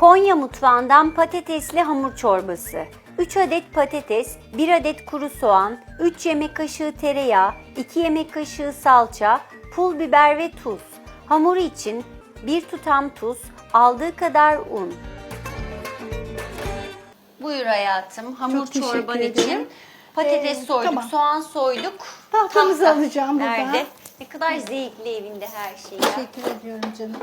Konya mutfağından patatesli hamur çorbası. 3 adet patates, 1 adet kuru soğan, 3 yemek kaşığı tereyağı, 2 yemek kaşığı salça, pul biber ve tuz. Hamuru için 1 tutam tuz, aldığı kadar un. Buyur hayatım. Hamur Çok teşekkür çorban ederim. için patates Ee, soyduk, tamam. soğan soyduk. Tahtamızı Tahta alacağım buradan. Nerede? Ne kadar zevkli evinde her şey ya. Teşekkür ediyorum canım.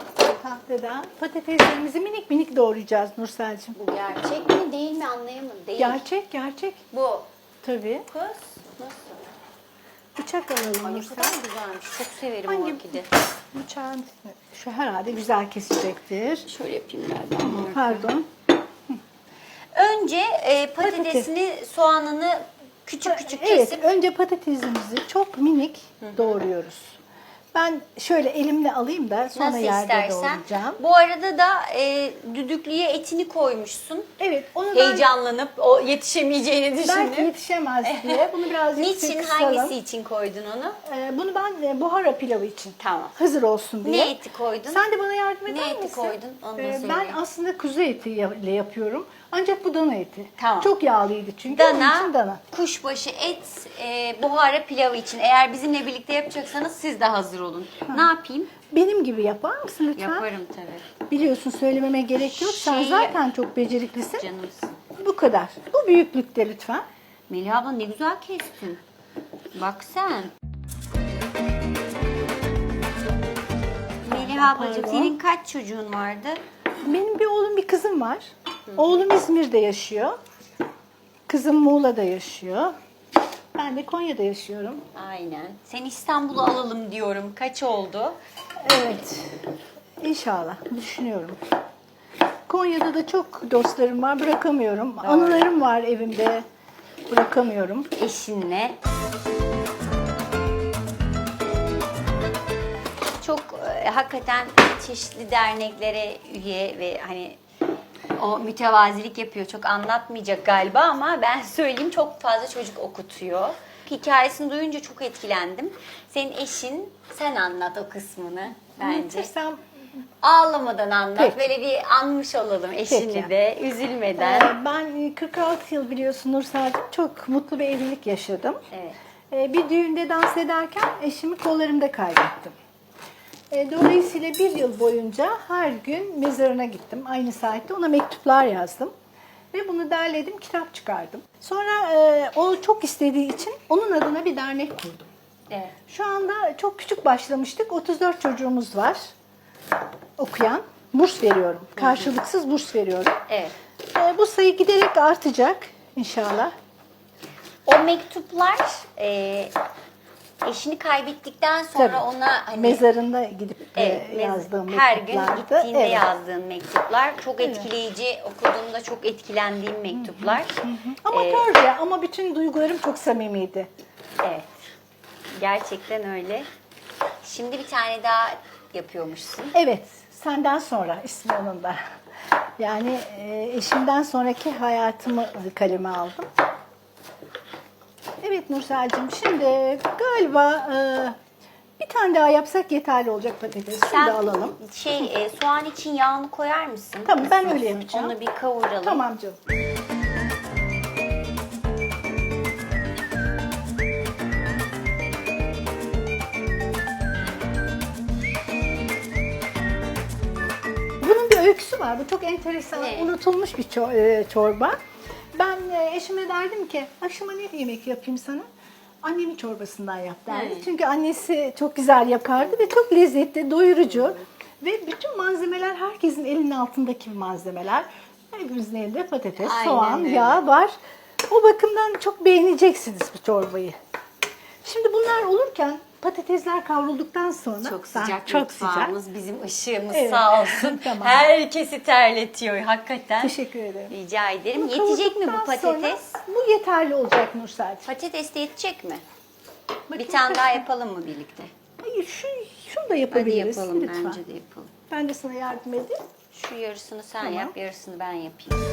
Tahtada patateslerimizi minik minik doğrayacağız Nursel'cim. Bu gerçek mi değil mi anlayamadım. Değil. Gerçek gerçek. Bu. Tabii. Kız. Nasıl? Bıçak alalım Ay ne Nursel. kadar güzelmiş. Çok severim Hangi- orkide. Bıçağın şu herhalde güzel kesecektir. Şöyle yapayım ben. Pardon. Önce e, patatesini, soğanını küçük küçük Evet, kesip önce patatesimizi çok minik doğruyoruz. Ben şöyle elimle alayım da sonra nasıl yerde istersen. doğrayacağım. Bu arada da e, düdüklüye etini koymuşsun. Evet, onu ben Heyecanlanıp o yetişemeyeceğini belki düşünüp. yetişemez diye bunu birazcık Niçin kısalım. hangisi için koydun onu? Ee, bunu ben e, buhara pilavı için. Tamam. Hazır olsun diye. Ne eti koydun? Sen de bana yardım Ne eder eti misin? koydun? Onu da Ee, ben aslında kuzu etiyle yapıyorum. Ancak bu dana eti. Tamam. Çok yağlıydı çünkü. Onun Dana, için dana. kuşbaşı et, e, buhara pilavı için. Eğer bizimle birlikte yapacaksanız siz de hazır olun. Ne yapayım? Benim gibi yapar mısın lütfen? Yaparım tabii. Biliyorsun söylememe gerek yok. Sen Şey- zaten çok beceriklisin. Canımsın. Bu kadar. Bu büyüklükte lütfen. Melih abla ne güzel kestin. Bak sen. Melih ablacığım Pardon. senin kaç çocuğun vardı? Benim bir oğlum bir kızım var. Oğlum İzmir'de yaşıyor. Kızım Muğla'da yaşıyor. Ben de Konya'da yaşıyorum. Aynen. Sen İstanbul'u alalım diyorum. Kaç oldu? Evet. İnşallah. Düşünüyorum. Konya'da da çok dostlarım var. Bırakamıyorum. Anılarım var evimde. Bırakamıyorum. Eşinle. Çok e, hakikaten çeşitli derneklere üye ve hani o mütevazilik yapıyor. Çok anlatmayacak galiba ama ben söyleyeyim çok fazla çocuk okutuyor. Hikayesini duyunca çok etkilendim. Senin eşin, sen anlat o kısmını bence. Anlatırsam Ağlamadan anlat. Peki. Böyle bir anmış olalım eşini Peki. de üzülmeden. Ee, Ben 46 yıl biliyorsun Nursel'cim çok mutlu bir evlilik yaşadım. Evet. Ee, Bir düğünde dans ederken eşimi kollarımda kaybettim. Ee, Dolayısıyla bir yıl boyunca her gün mezarına gittim. Aynı saatte ona mektuplar yazdım. Ve bunu derledim, kitap çıkardım. Sonra e, o çok istediği için onun adına bir dernek kurdum. Evet. Şu anda çok küçük başlamıştık. 34 çocuğumuz var okuyan. Burs veriyorum. Karşılıksız burs veriyorum. Evet. Ee, Bu sayı giderek artacak inşallah. O mektuplar e, eşini kaybettikten sonra Tabii. ona hani Mezarında gidip e, evet, mez- yazdığım her gün gittiğinde evet. yazdığın mektuplar çok etkileyici okuduğumda çok etkilendiğim mektuplar. Amatörce ama bütün duygularım çok samimiydi. Evet. Gerçekten öyle. Şimdi bir tane daha yapıyormuşsun. Evet, senden sonra ismi onun da. Yani e, eşimden sonraki hayatımı kaleme aldım. Evet Nursel'cim şimdi galiba e, bir tane daha yapsak yeterli olacak patates. Şunu da alalım. şey e, soğan için yağını koyar mısın? Tamam, ben öyle yapacağım. Onu bir kavuralım. Tamam canım. Bunun bir öyküsü var. Bu çok enteresan. Ne? Unutulmuş bir ço- e, çorba. Eşime derdim ki akşama ne yemek yapayım sana? Annemin çorbasından yap derdi. He. Çünkü annesi çok güzel yapardı ve çok lezzetli, doyurucu. Ve bütün malzemeler herkesin elinin altındaki malzemeler. Hepimizin elinde patates, Aynen soğan, öyle. yağ var. O bakımdan çok beğeneceksiniz bu çorbayı. Şimdi bunlar olurken patatesler kavrulduktan sonra Çok sıcak çok sıcak. bizim ışığımız Evet. sağ olsun. Tamam. Herkesi terletiyor hakikaten. Teşekkür ederim. Rica ederim. Bunu Yetecek mi bu kavurduktan sonra patates? bu yeterli olacak Nursel'cim. Patates de yetecek mi? bir Bakayım tane daha yapalım mı birlikte? Hayır şu, şunu da Hadi yapabiliriz yapalım lütfen. bence de yapalım. Ben de sana yardım edeyim. Şu yarısını sen yap, yarısını ben yapayım.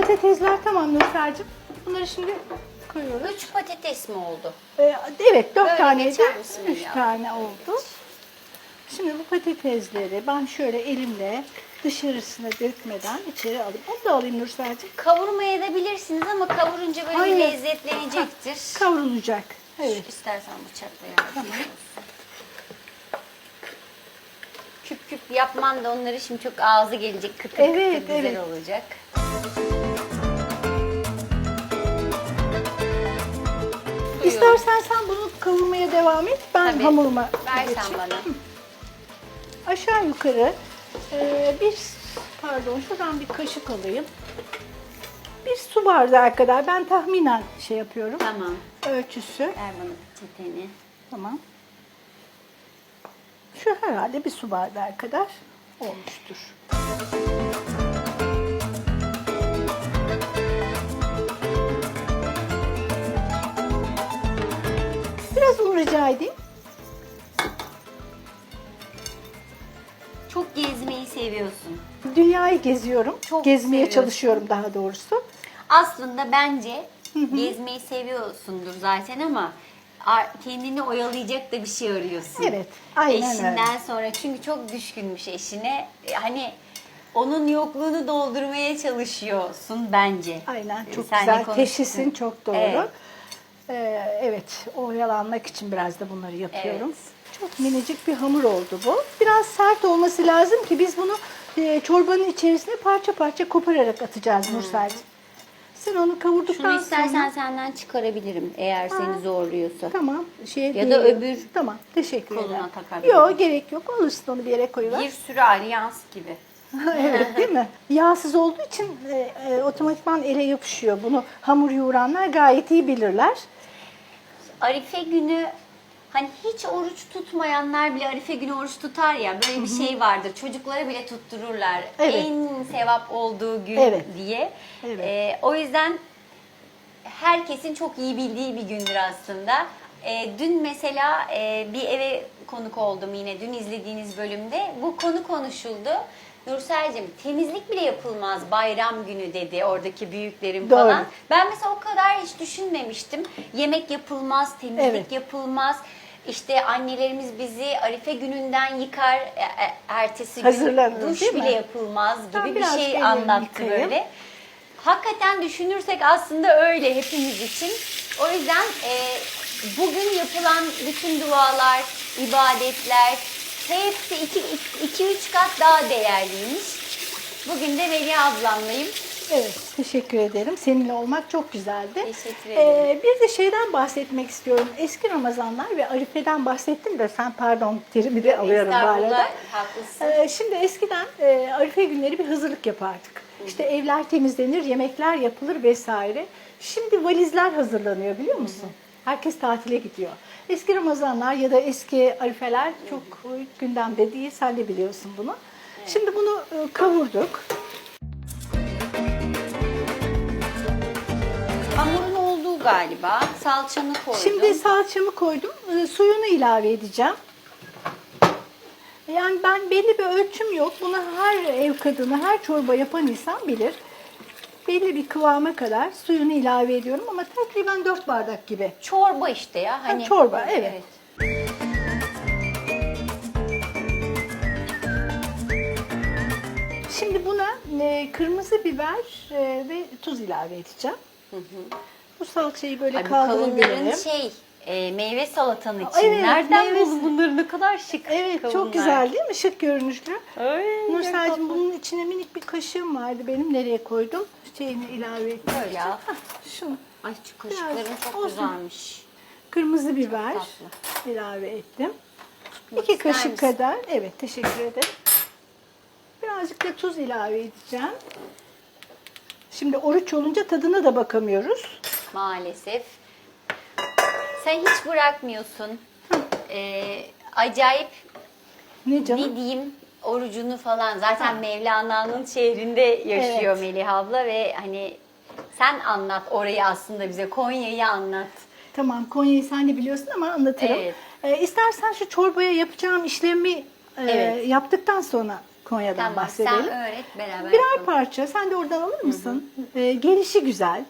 Patatesler tamam Nursel'cim. Bunları şimdi koyuyoruz. Üç patates mi oldu? Ee, evet dört Böyle taneydi. geçer misin Üç Hülya? tane oldu. Şimdi bu patatesleri ben şöyle elimle dışarısına dökmeden içeri alayım. Onu da alayım Nursel'cim. Kavurmaya da bilirsiniz ama kavurunca böyle bir Hayır. lezzetlenecektir. Kavrulacak. Evet. İstersen bıçakla yardım et. Küp küp yapman da onları şimdi çok ağzı gelecek. Kıtır Evet, kıtır güzel evet. olacak. İstersen sen bunu kavurmaya devam et. Ben Tabii. hamuruma Ver geçeyim. sen bana. Aşağı yukarı e, bir pardon şuradan bir kaşık alayım. Bir su bardağı kadar ben tahminen şey yapıyorum. Tamam. Ölçüsü. Ver bana peçeteni. Tamam. Şu herhalde bir su bardağı kadar olmuştur. Edeyim. Çok gezmeyi seviyorsun. Dünyayı geziyorum. Çok Gezmeye seviyorsun. çalışıyorum daha doğrusu. Aslında bence gezmeyi seviyorsundur zaten ama kendini oyalayacak da bir şey arıyorsun. Evet, aynen Eşinden öyle. sonra çünkü çok düşkünmüş eşine. E, Hani onun yokluğunu doldurmaya çalışıyorsun bence. Aynen çok Senle güzel. konuştuk. Teşhisin çok doğru. Evet. Ee, evet, oyalanmak için biraz da bunları yapıyorum. Evet. Çok minicik bir hamur oldu bu. Biraz sert olması lazım ki biz bunu e, çorbanın içerisine parça parça kopararak atacağız Nursel'cim. Sen onu kavurduktan Şunu istersen sonra... senden çıkarabilirim eğer seni zorluyorsa. Tamam. Şeye Ya da öbür Tamam. Teşekkür koluna ederim. takabilirim. Yok gerek yok. Alırsın onu bir yere koyuver. Bir sürü alyans gibi. evet değil mi? Yağsız olduğu için e, e, otomatikman ele yapışıyor. Bunu hamur yoğuranlar gayet iyi bilirler. Arife günü hani hiç oruç tutmayanlar bile Arife günü oruç tutar ya böyle bir şey vardır. Çocuklara bile tuttururlar. Evet. En sevap olduğu gün Evet. diye. Evet. Ee, o yüzden herkesin çok iyi bildiği bir gündür aslında. Ee, dün mesela e, bir eve konuk oldum yine dün izlediğiniz bölümde. Bu konu konuşuldu. Nursel'cim temizlik bile yapılmaz bayram günü dedi oradaki büyüklerim Doğru. falan. Ben mesela o kadar hiç düşünmemiştim. Yemek yapılmaz, temizlik Evet. yapılmaz. İşte annelerimiz bizi Arife gününden yıkar, e, e, ertesi gün duş değil mi? bile yapılmaz gibi Ben bir biraz şey ellerimi anlattı yıkayayım. böyle. Hakikaten düşünürsek aslında öyle hepimiz için. O yüzden e, bugün yapılan bütün dualar, ibadetler hepsi 2-3 kat daha değerliymiş. Bugün de Veli ablamlayım. Evet, teşekkür ederim. Seninle olmak çok güzeldi. Teşekkür ederim. Ee, bir de şeyden bahsetmek istiyorum. Eski Ramazanlar ve Arife'den bahsettim de sen pardon terimi de alıyorum bu arada. Haklısın. Ee, şimdi eskiden e, Arife günleri bir hazırlık yapardık. İşte evler temizlenir, yemekler yapılır vesaire. Şimdi valizler hazırlanıyor biliyor musun? Herkes tatile gidiyor. Eski Ramazanlar ya da eski Arifeler çok gündemde değil. Sen de biliyorsun bunu. Şimdi bunu e, kavurduk. Hamurun olduğu galiba. Salçanı koydum. Şimdi salçamı koydum. e, Suyunu ilave edeceğim. Yani ben belli bir ölçüm yok. Bunu her ev kadını, her çorba yapan insan bilir. Belli bir kıvama kadar suyunu ilave ediyorum ama takriben 4 bardak gibi. çorba işte ya. Hani çorba, evet. Şimdi buna e, kırmızı biber e, ve tuz ilave edeceğim. Bu salçayı böyle Ay, kaldırabilirim. şey e, meyve salatanın için. Evet, Nereden meyve- buldun bunları ne kadar şık Evet kavunlar. çok güzel değil mi? Şık görünüşlü. Nursel'cim bunun içine minik bir kaşığım vardı benim. Nereye koydum? Şeyini ilave ettim. Böyle al. Şunu. Ay şu kaşıkların çok olsun. güzelmiş. Kırmızı biber tatlı. ilave ettim. Tutmak İki kaşık misin? kadar. Evet teşekkür ederim. Birazcık da tuz ilave edeceğim. Şimdi oruç olunca tadına da bakamıyoruz. Maalesef. Sen hiç bırakmıyorsun. Ee, acayip Ne canım? ne diyeyim orucunu falan. Zaten Mevlana'nın şehrinde yaşıyor Evet. Melih abla ve hani sen anlat orayı aslında bize. Konya'yı anlat. Tamam Konya'yı sen de biliyorsun ama anlatırım. Evet. Ee, istersen şu çorbaya yapacağım işlemi e, Evet. yaptıktan sonra Konya'dan Tamam bahsedelim. sen öğret beraber Birer yapalım. parça. Sen de oradan alır mısın? Ee, gelişi güzel.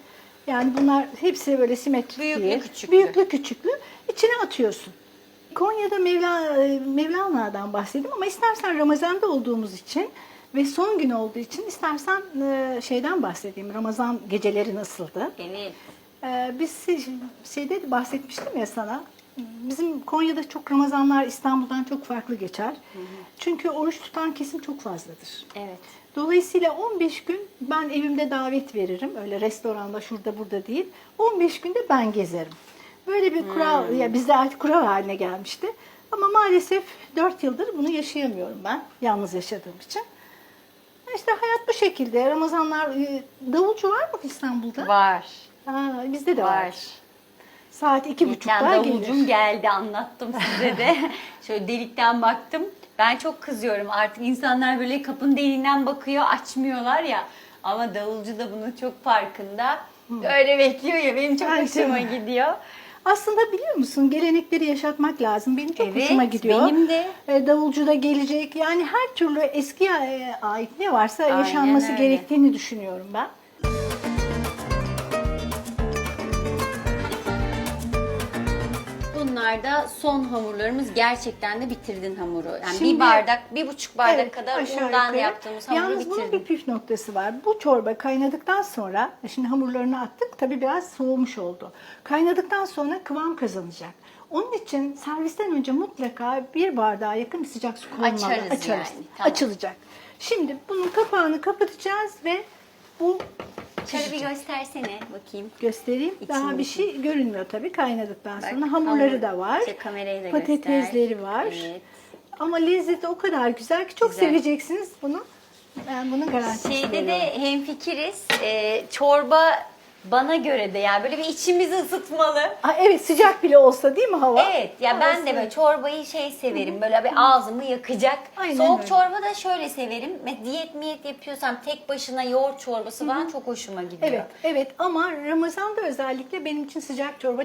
Yani bunlar hepsi böyle simetrik Büyüklü, değil. küçüklü. Büyüklü küçüklü. İçine atıyorsun. Konya'da Mevla, e, Mevlana'dan bahsedeyim ama istersen Ramazan'da olduğumuz için ve son gün olduğu için istersen e, şeyden bahsedeyim. Ramazan geceleri nasıldı? Evet. Ee, biz şeyde de bahsetmiştim ya sana. Bizim Konya'da çok Ramazanlar İstanbul'dan çok farklı geçer. Çünkü oruç tutan kesim çok fazladır. Evet. Dolayısıyla 15 gün ben evimde davet veririm. Öyle restoranda şurada burada değil. 15 günde ben gezerim. Böyle bir kural ya bizde artık kural haline gelmişti. Ama maalesef 4 yıldır bunu yaşayamıyorum ben. Yalnız yaşadığım için. İşte hayat bu şekilde. Ramazanlar e, davulcu var mı İstanbul'da? Var. Aa, bizde de var. Var. Saat iki buçukta davulcum gelir. geldi anlattım size de. Şöyle delikten baktım. Ben çok kızıyorum artık insanlar böyle kapının deliğinden bakıyor açmıyorlar ya. Ama davulcu da bunun çok farkında. Öyle bekliyor ya benim çok Ay, hoşuma gidiyor. Aslında biliyor musun gelenekleri yaşatmak lazım. Benim çok Evet, hoşuma gidiyor. benim de. E, davulcu da gelecek. Yani her türlü eskiye ait ne varsa Aynen yaşanması öyle. gerektiğini düşünüyorum ben. Bunlar da son hamurlarımız. Gerçekten de bitirdin hamuru. Yani Şimdi- bir bardak, bir buçuk bardak Evet, kadar aşağı undan yukarı. yaptığımız hamuru Yalnız bunun bitirdin. bir püf noktası var. Bu çorba kaynadıktan sonra, şimdi hamurlarını attık tabii biraz soğumuş oldu. Kaynadıktan sonra kıvam kazanacak. Onun için servisten önce mutlaka bir bardağa yakın bir sıcak su konulmalı. Açarız yani, tamam. Açılacak. Şimdi bunun kapağını kapatacağız ve bu Şöyle bir göstersene bakayım. göstereyim. Daha İçindeki. bir şey görünmüyor tabii kaynadıktan Bak, sonra. Hamurları hamur- da var. İşte kamerayı da Patatesleri göster. var. Evet. Ama lezzeti o kadar güzel ki çok Güzel. seveceksiniz bunu. Ben bunun garantisini Şeyde de veriyorum. hemfikiriz. Ee, çorba bana göre de yani böyle bir içimizi ısıtmalı. Aa, evet sıcak bile olsa değil mi hava? Evet ya ben de böyle çorbayı şey severim böyle bir ağzımı yakacak. Aynen Soğuk öyle. çorba da şöyle severim. Ve Diyet miyet yapıyorsam tek başına yoğurt çorbası falan çok hoşuma gidiyor. Evet, evet ama Ramazan'da özellikle benim için sıcak çorba çok